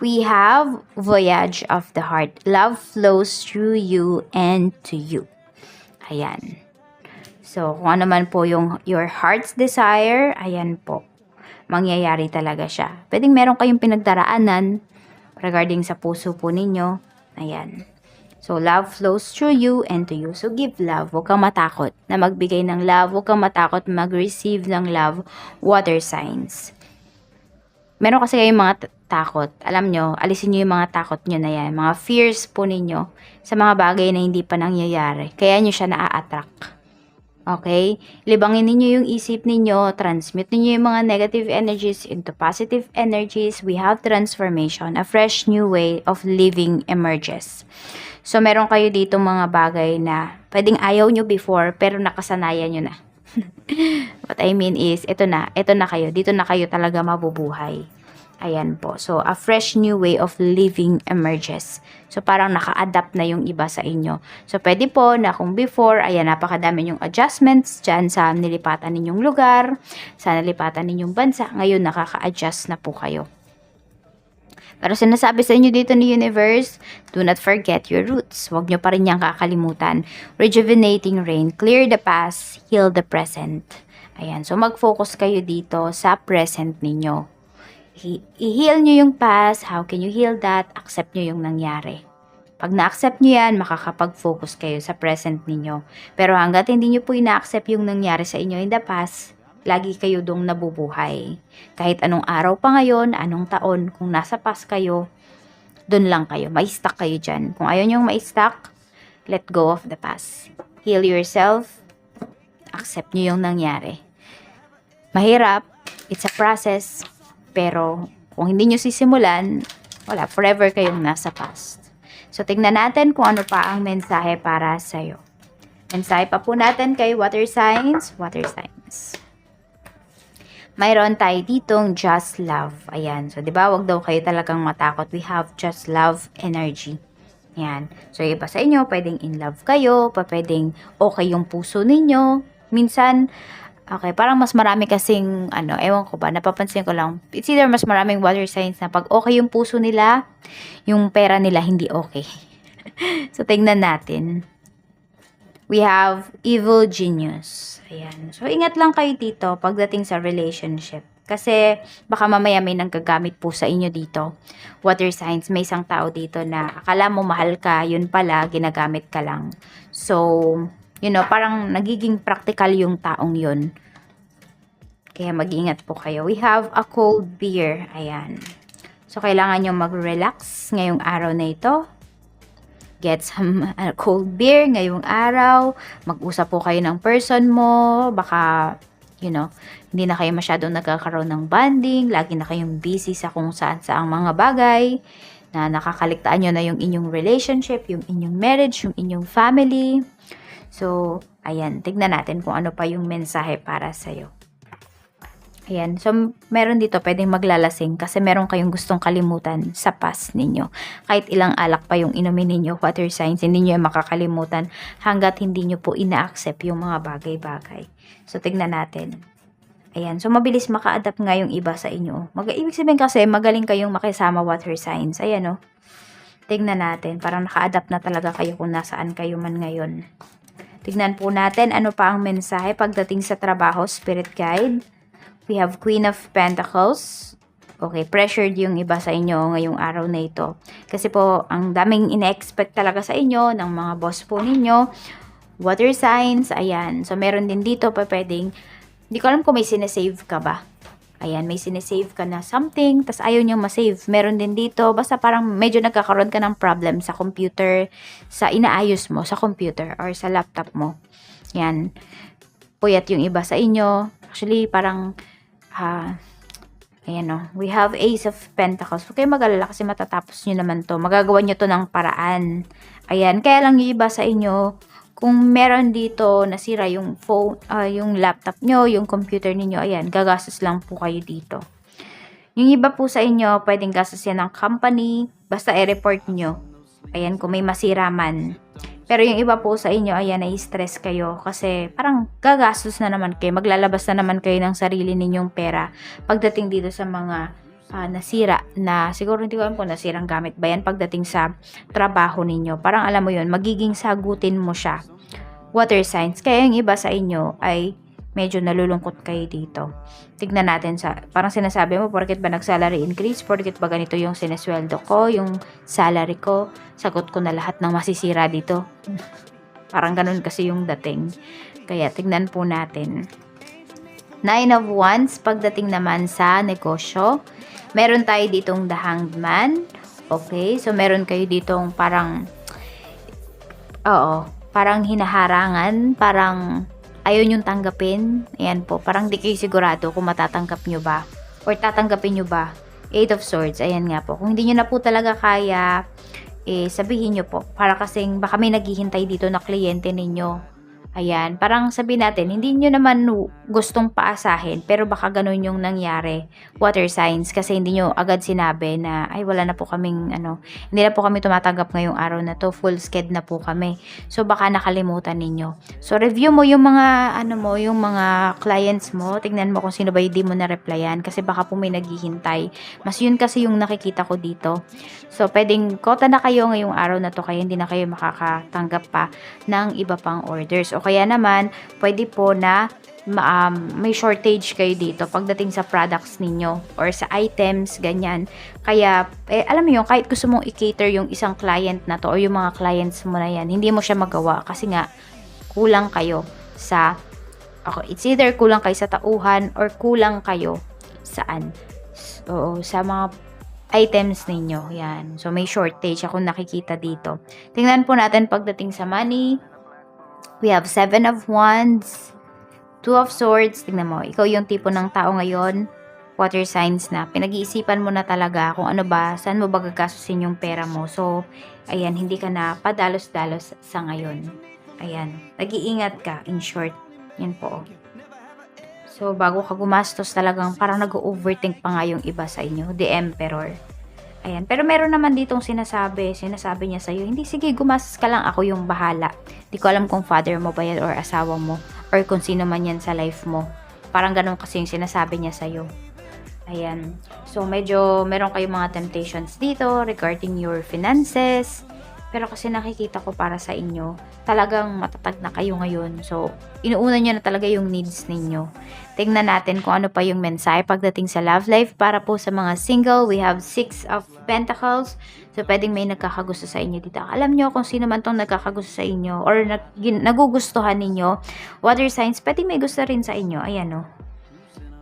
we have Voyage of the Heart. Love flows through you and to you. Ayan. So, kung ano man po yung your heart's desire, ayan po. Mangyayari talaga siya. Pwedeng meron kayong pinagdaraanan regarding sa puso po ninyo. Ayan. So, love flows through you and to you. So, give love. Huwag kang matakot na magbigay ng love. Huwag kang matakot mag-receive ng love. Water signs meron kasi kayong mga takot. Alam nyo, alisin nyo yung mga takot nyo na yan. Mga fears po ninyo sa mga bagay na hindi pa nangyayari. Kaya nyo siya na-attract. Okay? Libangin ninyo yung isip ninyo, transmute ninyo yung mga negative energies into positive energies. We have transformation. A fresh new way of living emerges. So, meron kayo dito mga bagay na pwedeng ayaw nyo before, pero nakasanayan nyo na. What I mean is, ito na, ito na kayo. Dito na kayo talaga mabubuhay. Ayan po. So, a fresh new way of living emerges. So, parang naka-adapt na yung iba sa inyo. So, pwede po na kung before, ayan, napakadami yung adjustments dyan sa nilipatan ninyong lugar, sa nilipatan ninyong bansa. Ngayon, nakaka-adjust na po kayo. Pero sinasabi sa inyo dito ni Universe, do not forget your roots. Huwag nyo pa rin niyang kakalimutan. Rejuvenating rain, clear the past, heal the present. Ayan, so mag-focus kayo dito sa present ninyo. I-heal nyo yung past, how can you heal that? Accept nyo yung nangyari. Pag na-accept nyo yan, makakapag-focus kayo sa present ninyo. Pero hanggat hindi nyo po ina-accept yung nangyari sa inyo in the past, lagi kayo dong nabubuhay. Kahit anong araw pa ngayon, anong taon, kung nasa past kayo, dun lang kayo. May-stuck kayo dyan. Kung ayaw nyo may-stuck, let go of the past. Heal yourself. Accept nyo yung nangyari. Mahirap. It's a process. Pero kung hindi nyo sisimulan, wala. Forever kayong nasa past. So, tignan natin kung ano pa ang mensahe para sa'yo. Mensahe pa po natin kay water signs. Water signs mayroon tayo ditong just love. Ayan. So, di ba, wag daw kayo talagang matakot. We have just love energy. Ayan. So, iba sa inyo, pwedeng in love kayo, pa pwedeng okay yung puso ninyo. Minsan, okay, parang mas marami kasing, ano, ewan ko ba, napapansin ko lang, it's either mas maraming water signs na pag okay yung puso nila, yung pera nila hindi okay. so, tingnan natin we have evil genius. Ayan. So, ingat lang kayo dito pagdating sa relationship. Kasi, baka mamaya may nanggagamit po sa inyo dito. Water signs, may isang tao dito na akala mo mahal ka, yun pala, ginagamit ka lang. So, you know, parang nagiging practical yung taong yun. Kaya mag-ingat po kayo. We have a cold beer. Ayan. So, kailangan nyo mag-relax ngayong araw na ito get some uh, cold beer ngayong araw, mag-usap po kayo ng person mo, baka, you know, hindi na kayo masyadong nagkakaroon ng bonding, lagi na kayong busy sa kung saan saang mga bagay, na nakakaligtaan nyo na yung inyong relationship, yung inyong marriage, yung inyong family. So, ayan, tignan natin kung ano pa yung mensahe para sa'yo. Ayan. So, meron dito pwedeng maglalasing kasi meron kayong gustong kalimutan sa past ninyo. Kahit ilang alak pa yung inumin ninyo, water signs, hindi nyo makakalimutan hanggat hindi nyo po ina-accept yung mga bagay-bagay. So, tignan natin. Ayan. So, mabilis maka-adapt nga yung iba sa inyo. Mag ibig sabihin kasi, magaling kayong makisama water signs. Ayan, oh. Tignan natin. Parang naka-adapt na talaga kayo kung nasaan kayo man ngayon. Tignan po natin ano pa ang mensahe pagdating sa trabaho, spirit guide. We have Queen of Pentacles. Okay, pressured yung iba sa inyo ngayong araw na ito. Kasi po, ang daming ina-expect talaga sa inyo ng mga boss po ninyo. Water signs, ayan. So, meron din dito pa pwedeng, hindi ko alam kung may sinesave ka ba. Ayan, may sinesave ka na something, tas ayaw niyang masave. Meron din dito, basta parang medyo nagkakaroon ka ng problem sa computer, sa inaayos mo, sa computer, or sa laptop mo. Yan. Puyat yung iba sa inyo. Actually, parang, ah, Ayan o. We have Ace of Pentacles. Huwag kayo mag-alala kasi matatapos nyo naman to. Magagawa nyo to ng paraan. Ayan. Kaya lang yung iba sa inyo, kung meron dito nasira yung phone, ah, yung laptop nyo, yung computer ninyo, ayan, gagastos lang po kayo dito. Yung iba po sa inyo, pwedeng gastos yan ng company, basta i-report nyo. Ayan, kung may masira man. Pero yung iba po sa inyo, ayan, nai-stress kayo kasi parang gagastos na naman kayo, maglalabas na naman kayo ng sarili ninyong pera pagdating dito sa mga ah, nasira na siguro hindi ko alam kung nasirang gamit ba yan pagdating sa trabaho ninyo. Parang alam mo yun, magiging sagutin mo siya. Water signs. Kaya yung iba sa inyo ay medyo nalulungkot kayo dito. Tignan natin sa, parang sinasabi mo, porket ba nag-salary increase, porket ba ganito yung sinesweldo ko, yung salary ko, sagot ko na lahat ng masisira dito. parang ganun kasi yung dating. Kaya tignan po natin. Nine of Wands, pagdating naman sa negosyo, meron tayo ditong The Hanged Man. Okay, so meron kayo ditong parang, oo, parang hinaharangan, parang ayaw nyong tanggapin. Ayan po, parang di kayo sigurado kung matatanggap nyo ba. Or tatanggapin nyo ba. Eight of Swords, ayan nga po. Kung hindi nyo na po talaga kaya, eh, sabihin nyo po. Para kasing baka may naghihintay dito na kliyente ninyo. Ayan, parang sabihin natin, hindi nyo naman gustong paasahin, pero baka ganun yung nangyari. Water signs, kasi hindi nyo agad sinabi na, ay wala na po kaming, ano, hindi na po kami tumatanggap ngayong araw na to, full sked na po kami. So, baka nakalimutan ninyo. So, review mo yung mga, ano mo, yung mga clients mo, tignan mo kung sino ba yung di mo na-replyan, kasi baka po may naghihintay. Mas yun kasi yung nakikita ko dito. So, pwedeng kota na kayo ngayong araw na to, kaya hindi na kayo makakatanggap pa ng iba pang orders. Kaya naman, pwede po na um, may shortage kayo dito pagdating sa products ninyo or sa items, ganyan. Kaya, eh, alam mo yun, kahit gusto mong i-cater yung isang client na to or yung mga clients mo na yan, hindi mo siya magawa kasi nga, kulang kayo sa, okay, it's either kulang kayo sa tauhan or kulang kayo saan? So, sa mga items ninyo. Yan. So, may shortage ako nakikita dito. Tingnan po natin pagdating sa money. We have Seven of Wands, Two of Swords. Tingnan mo, ikaw yung tipo ng tao ngayon, water signs na. Pinag-iisipan mo na talaga kung ano ba, saan mo ba gagastusin yung pera mo. So, ayan, hindi ka na padalos-dalos sa ngayon. Ayan, nag-iingat ka, in short. Yan po. So, bago ka gumastos talagang parang nag-overthink pa nga yung iba sa inyo. The Emperor. Ayan. Pero meron naman ditong sinasabi, sinasabi niya sa'yo, hindi, sige, gumastos ka lang, ako yung bahala. Di ko alam kung father mo ba yan or asawa mo, or kung sino man yan sa life mo. Parang ganun kasi yung sinasabi niya sa'yo. Ayan. So, medyo meron kayong mga temptations dito regarding your finances. Pero kasi nakikita ko para sa inyo, talagang matatag na kayo ngayon. So, inuuna nyo na talaga yung needs ninyo. Tingnan natin kung ano pa yung mensahe pagdating sa love life. Para po sa mga single, we have Six of Pentacles. So, pwedeng may nagkakagusto sa inyo dito. Alam nyo kung sino man tong nagkakagusto sa inyo or nag, nagugustuhan ninyo. Water signs, pwedeng may gusto rin sa inyo. Ayan, o. Oh.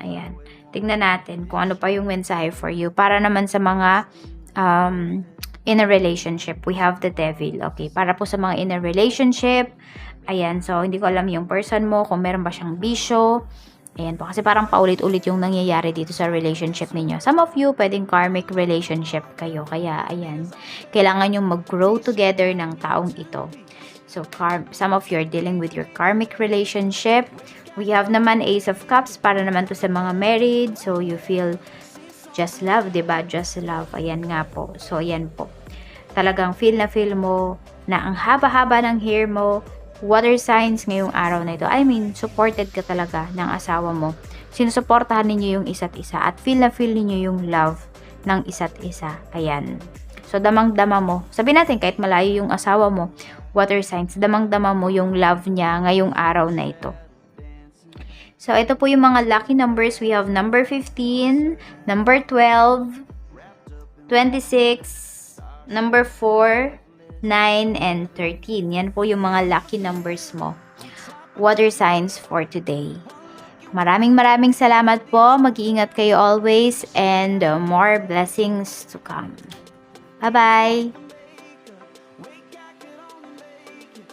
Ayan. Tingnan natin kung ano pa yung mensahe for you. Para naman sa mga um, in a relationship, we have the devil. Okay, para po sa mga in a relationship, ayan, so hindi ko alam yung person mo, kung meron ba siyang bisyo, ayan po, kasi parang paulit-ulit yung nangyayari dito sa relationship ninyo. Some of you, pwedeng karmic relationship kayo, kaya ayan, kailangan yung mag-grow together ng taong ito. So, some of you are dealing with your karmic relationship. We have naman Ace of Cups para naman to sa mga married. So, you feel just love, 'di ba? Just love. Ayan nga po. So, ayan po. Talagang feel na feel mo na ang haba-haba ng hair mo, water signs ngayong araw na ito. I mean, supported ka talaga ng asawa mo. Sinusuportahan ninyo yung isa't isa at feel na feel ninyo yung love ng isa't isa. Ayan. So, damang-dama mo. Sabi natin, kahit malayo yung asawa mo, water signs, damang-dama mo yung love niya ngayong araw na ito. So, ito po yung mga lucky numbers. We have number 15, number 12, 26, number 4, 9, and 13. Yan po yung mga lucky numbers mo. Water signs for today. Maraming maraming salamat po. Mag-iingat kayo always and more blessings to come. Bye-bye!